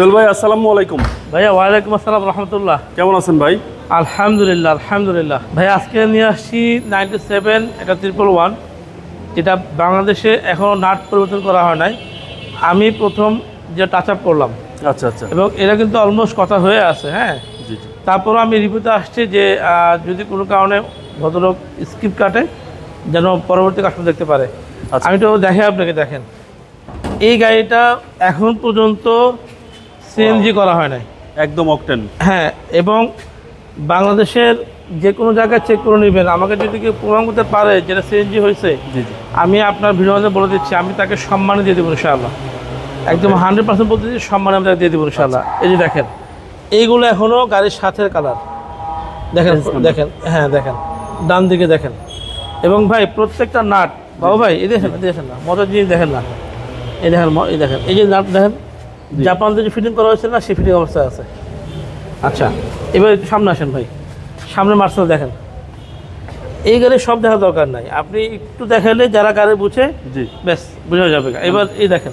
সোহেল ভাই আসসালামু আলাইকুম। ভাইয়া ওয়ালাইকুম আসসালাম রহমতুল্লাহ। কেমন আছেন ভাই? আলহামদুলিল্লাহ আলহামদুলিল্লাহ। ভাই আজকে নিয়ে আসছি নাইনটি সেভেন এটা ট্রিপল ওয়ান যেটা বাংলাদেশে এখনও নাট পরিবর্তন করা হয় নাই। আমি প্রথম যে টাচ আপ করলাম। আচ্ছা আচ্ছা। এবং এটা কিন্তু অলমোস্ট কথা হয়ে আছে হ্যাঁ? জি জি। তারপর আমি রিভিউতে আসছি যে যদি কোনো কারণে ভদ্রলোক স্কিপ কাটে যেন পরবর্তী কাস্টমার দেখতে পারে। আচ্ছা। আমি তো দেখে আপনাকে দেখেন। এই গাড়িটা এখন পর্যন্ত সিএনজি করা হয় নাই। একদম অকটেন হ্যাঁ এবং বাংলাদেশের যে কোনো জায়গায় চেক করে নেবেন। আমাকে যদি কেউ প্রমাণ করতে পারে যেটা সিএনজি হয়েছে আমি আপনার ভিডিও মধ্যে বলে দিচ্ছি আমি তাকে সম্মানে দিয়ে দেবো ইনশাআল্লাহ। একদম হান্ড্রেড পার্সেন্ট বলতে দিচ্ছি সম্মানে আমি তাকে দিয়ে দেবো ইনশাআল্লাহ। এই যে দেখেন এইগুলো এখনও গাড়ির সাথের কালার দেখেন দেখেন হ্যাঁ দেখেন ডান দিকে দেখেন। এবং ভাই প্রত্যেকটা নাট বাবু ভাই এই দেখেন দেখেন না মজার জিনিস দেখেন না। এই দেখেন এই দেখেন এই যে নাট দেখেন। জাপান যে ফিটিং করা হয়েছিল না সেই ফিটিং অবস্থায় আছে। আচ্ছা। এবার একটু সামনে আসেন ভাই। সামনে মার্শাল দেখেন। এই গাড়ি সব দেখার দরকার নাই। আপনি একটু দেখালে যারা গাড়ি বুঝে জি। ব্যাস বোঝা যাবে। এবার এই দেখেন।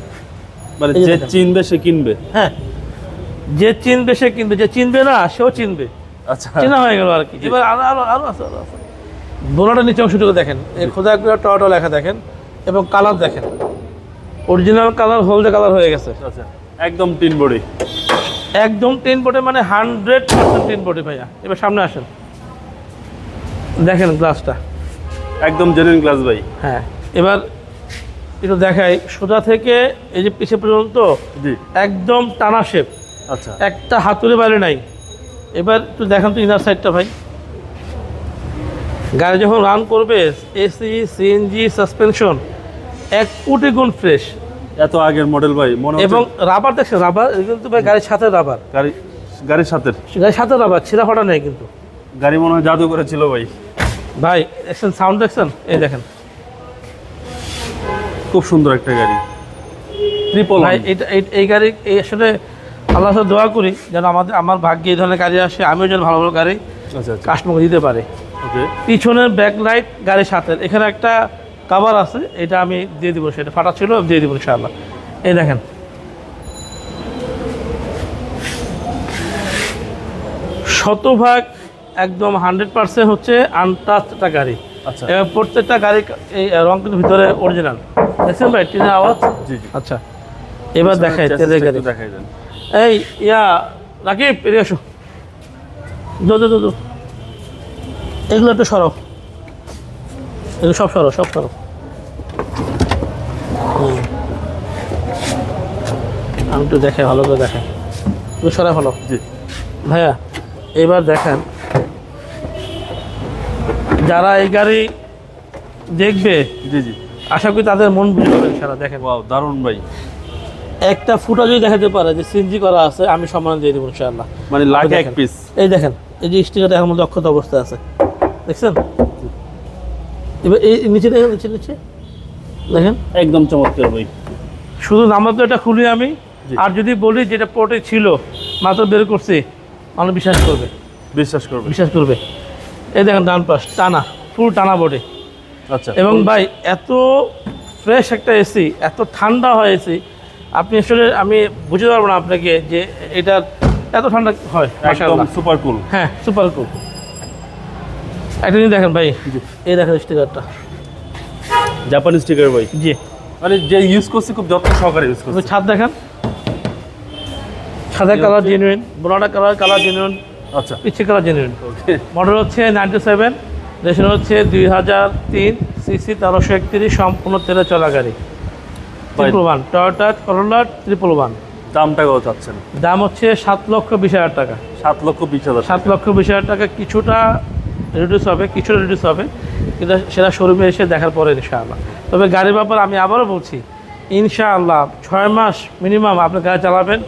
মানে যে চিনবে সে কিনবে। হ্যাঁ। যে চিনবে সে কিনবে। যে চিনবে না সেও চিনবে। আচ্ছা। চেনা হয়ে গেল আর কি। এবার আরও আরও আরও আছে আরও আছে। বোনাটা নিচে অংশটুকু দেখেন। এই খোদা করে টয়টা লেখা দেখেন। এবং কালার দেখেন। অরিজিনাল কালার হলদে কালার হয়ে গেছে। আচ্ছা। একদম তিন বডি। একদম টেন বোর্ডে মানে হান্ড্রেড পার্সেন্ট টেন বোর্ডে ভাইয়া। এবার সামনে আসেন। দেখেন গ্লাসটা। একদম জেনুইন গ্লাস ভাই। হ্যাঁ এবার একটু দেখাই। সোজা থেকে এই যে পিছিয়ে পর্যন্ত একদম টানা শেপ আচ্ছা। একটা হাতুড়ে বাইরে নাই। এবার একটু দেখান তো ইনার সাইডটা ভাই। গাড়ি যখন রান করবে এসি সিএনজি সাসপেনশন এক কোটি গুণ ফ্রেশ এত আগের মডেল ভাই মনে এবং রাবার দেখছেন রাবার কিন্তু ভাই গাড়ির সাথে রাবার গাড়ি গাড়ির সাথে। গাড়ির সাথে রাবার ছিঁড়া ফাটা নেই কিন্তু। গাড়ি মনে হয় জাদু করেছিল ভাই। ভাই দেখছেন সাউন্ড দেখছেন? এই দেখেন। খুব সুন্দর একটা গাড়ি। ট্রিপল ভাই এটা এই- গাড়ি এই আসলে আল্লাহ দোয়া করি যেন আমাদের আমার ভাগ্যে এই ধরনের গাড়ি আসে আমিও যেন ভালো ভালো গাড়ি আচ্ছা আচ্ছা। কাস্টমার দিতে পারে। পিছনের ব্যাকলাইট গাড়ির সাথে। এখানে একটা কাভার আছে এটা আমি দিয়ে দিব সেটা ফাটা ছিল দিয়ে দিব ইনশাআল্লাহ। এই দেখেন। শতভাগ একদম হান্ড্রেড পার্সেন্ট হচ্ছে আনটাচ একটা গাড়ি। আচ্ছা। প্রত্যেকটা গাড়ি এই রং কিন্তু ভিতরে অরিজিনাল দেখছেন ভাই টিনের আওয়াজ? জি জি। আচ্ছা এবার দেখাই তেলের গাড়ি। দেখাই দেন। এই ইয়া রাকিব এদিকে আসো। দো দো দো এগুলো একটু সরো এগুলো সব সরো সব সরো। আমি একটু দেখে ভালো করে দেখেন একটু সরাই ভালো জি। ভাইয়া এবার দেখেন যারা এই গাড়ি দেখবে জি জি। আশা করি তাদের মন বুঝে পাবেন সারা দেখেন। ওয়াও দারুণ ভাই। একটা ফুটা যদি দেখাতে পারে যে সিনজি করা আছে আমি সম্মান দিয়ে দেবো ইনশাআল্লাহ। মানে লাখ এক পিস এই দেখেন এই যে স্টিকারটা এখন মধ্যে অক্ষত অবস্থায় আছে। দেখছেন? এবার এই নিচে দেখেন নিচে নিচে। দেখেন। একদম চমৎকার ভাই। শুধু নাম্বার এটা খুলি আমি। আর যদি বলি যেটা পোর্টে ছিল মাত্র বের করছি মানুষ বিশ্বাস করবে। বিশ্বাস করবে। বিশ্বাস করবে। এই দেখেন ডান পাশ টানা ফুল টানা বডি আচ্ছা এবং ভাই এত ফ্রেশ একটা এসি এত ঠান্ডা হয় এসি আপনি আসলে আমি বুঝতে পারব না আপনাকে যে এটা এত ঠান্ডা হয় সুপার কুল হ্যাঁ সুপার কুল একটা জিনিস দেখেন ভাই এই দেখেন স্টিকারটা জাপানি স্টিকার ভাই। জি। মানে যে ইউজ করছে খুব যত্ন সহকারে ইউজ করছে। ছাদ দেখেন। ছাদের কালার জেনুইন বোনাটা কালার কালার জেনুইন আচ্ছা। পিছিয়ে কালার জেনুইন ওকে মডেল হচ্ছে নাইনটি সেভেন রেশন হচ্ছে দুই হাজার তিন সিসি তেরোশো একত্রিশ সম্পূর্ণ তেলে চলা গাড়ি। Triple one Toyota Corolla triple one দামটা কত চাচ্ছেন? দাম হচ্ছে সাত লক্ষ বিশ হাজার টাকা। সাত লক্ষ বিশ হাজার সাত লক্ষ বিশ হাজার টাকা কিছুটা রিডিউস হবে কিছুটা রিডিউস হবে কিন্তু সেটা শোরুমে এসে দেখার পরে ইনশাআল্লাহ। তবে গাড়ির ব্যাপার আমি আবারও বলছি ইনশাআল্লাহ ছয় মাস মিনিমাম আপনি গাড়ি চালাবেন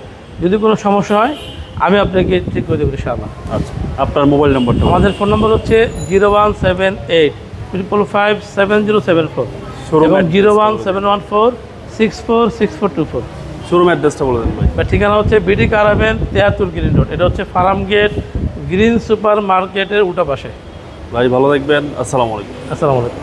যদি কোনো সমস্যা হয় আমি আপনাকে ঠিক করে দেবো ইনশাআল্লাহ। আচ্ছা আপনার মোবাইল নম্বরটা আমাদের ফোন নম্বর হচ্ছে zero one seven eight triple five seven zero seven four এবং zero one seven one four six four six four two four showroom অ্যাড্রেসটা বলে দেন ভাই। ঠিকানা হচ্ছে বিডি কারাবেন তেয়াতুর গ্রিন রোড এটা হচ্ছে ফার্ম গেট গ্রিন সুপার মার্কেটের উল্টা পাশে। ভাই ভালো থাকবেন। আসসালামু আলাইকুম। আসসালামু আলাইকুম।